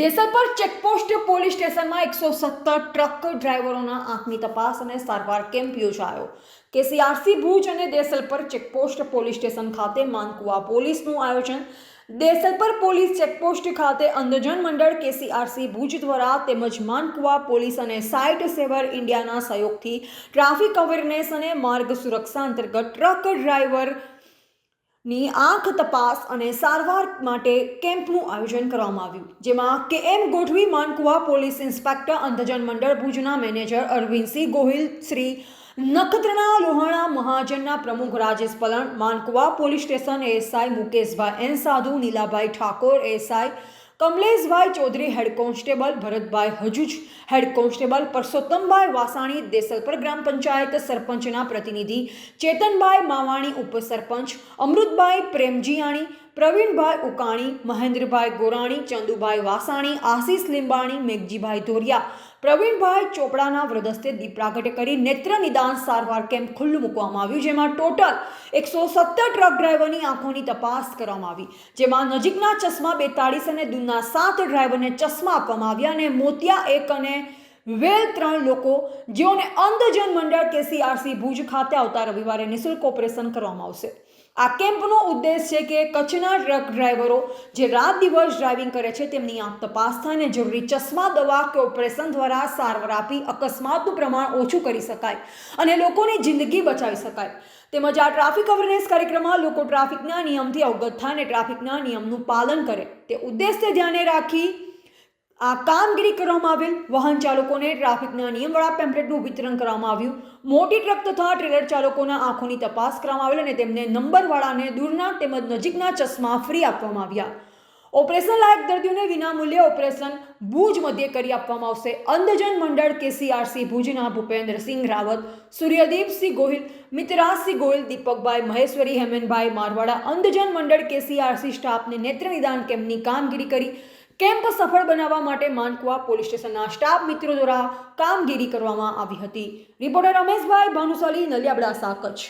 Desalpar checkpost police સ્ટેશનમાં એકસો સત્તર ટ્રક ડ્રાઈવરોના આંખની તપાસ અને સારવાર કેમ્પ યોજાયો. કેસીઆરસી ભુજ અને દેસલપર ચેકપોસ્ટ પોલીસ સ્ટેશન ખાતે માનકુવા પોલીસનું આયોજન. દેસલપર પોલીસ ચેકપોસ્ટ ખાતે અંધજન મંડળ કેસીઆરસી ભુજ દ્વારા તેમજ માનકુવા પોલીસ અને સાઇટ સેવર ઇન્ડિયાના સહયોગથી ટ્રાફિક અવેરનેસ અને માર્ગ સુરક્ષા અંતર્ગત ટ્રક ડ્રાઈવર ની આંખ તપાસ અને સારવાર માટે કેમ્પનું આયોજન કરવામાં આવ્યું, જેમાં કે એમ ગોઠવી માનકુવા પોલીસ ઇન્સ્પેક્ટર અંધજન મંડળ ભુજના મેનેજર અરવિંદસિંહ ગોહિલ, શ્રી નખત્રના લોહાણા મહાજનના પ્રમુખ Rajesh Palan, Mankuva police station ASI Mukeshbhai N Sadhu, Nilabhai Thakor ASI Kamleshbhai Chaudhary head constable, Bharatbhai Hajuj head constable, Parsottambhai Vasani Desalpar ગ્રામ પંચાયત સરપંચના પ્રતિનિધિ, ચેતનભાઈ માવાણી ઉપસરપંચ, અમૃતભાઈ પ્રેમજીયાણી પ્રવીણભાઈ ઉકાણી, મહેન્દ્રભાઈ ગોરાણી, ચંદુભાઈ વાસાણી, આશીષ લીંબાણી, મેઘજીભાઈ ધોરિયા, પ્રવીણભાઈ ચોપડાના વ્રદસ્તે દીપ પ્રાગટ્ય કરી નેત્ર નિદાન સારવાર કેમ્પ ખુલ્લું મૂકવામાં આવ્યું, જેમાં ટોટલ એકસો સત્તર ટ્રક ડ્રાઈવરની આંખોની તપાસ કરવામાં આવી, જેમાં નજીકના ચશ્મા બેતાળીસ અને દૂરના સાત ડ્રાઈવરને ચશ્મા આપવામાં આવ્યા અને મોતિયા એક અને વેલ ત્રણ લોકો, જેઓને અંધજન મંડળ કેસીઆરસી ભુજ ખાતે આવતા રવિવારે નિઃશુલ્ક ઓપરેશન કરવામાં આવશે. આ કેમ્પનો ઉદ્દેશ છે કે કચ્છના ટ્રક ડ્રાઈવરો જે રાત દિવસ ડ્રાઇવિંગ કરે છે તેમની આંખ તપાસ થાય અને જરૂરી ચશ્મા, દવા કે ઓપરેશન દ્વારા સારવાર આપી અકસ્માતનું પ્રમાણ ઓછું કરી શકાય અને લોકોની જિંદગી બચાવી શકાય. તેમજ આ ટ્રાફિક અવેરનેસ કાર્યક્રમમાં લોકો ટ્રાફિકના નિયમથી અવગત થાય અને ટ્રાફિકના નિયમનું પાલન કરે. તે ઉદ્દેશ્ય ધ્યાને રાખી આ કામગીરી કરવામાં આવેલ વાહન ચાલકોને ટ્રાફિકના નિયમવાળા પેમ્પલેટનું વિતરણ કરવામાં આવ્યું. મોટી ટ્રક તથા ટ્રેલર ચાલકોના આંખોની તપાસ કરવામાં આવેલ અને તેમને નંબરવાળાને દૂરના તેમજ નજીકના ચશ્મા ફ્રી આપવામાં આવ્યા. ઓપરેશન લાયક દર્દીઓને વિનામૂલ્યે ઓપરેશન ભુજ મધ્યે કરી આપવામાં આવશે. અંધજન મંડળ કેસીઆરસી ભુજના ભૂપેન્દ્રસિંહ રાવત, સૂર્યદીપસિંહ ગોહિલ, મિત્રાસિંહ ગોહિલ, દીપકભાઈ મહેશ્વરી હેમેનભાઈ મારવાડા અંધજન મંડળ કેસીઆરસી સ્ટાફને નેત્ર નિદાન કેમ્પની કામગીરી કરી કેમ્પ સફળ બનાવવા માટે માનકુવા પોલીસ સ્ટેશનના સ્ટાફ મિત્રો દ્વારા કામગીરી કરવામાં આવી હતી. રિપોર્ટર રમેશભાઈ ભાનુશાલી નલિયાબડાસા કચ્છ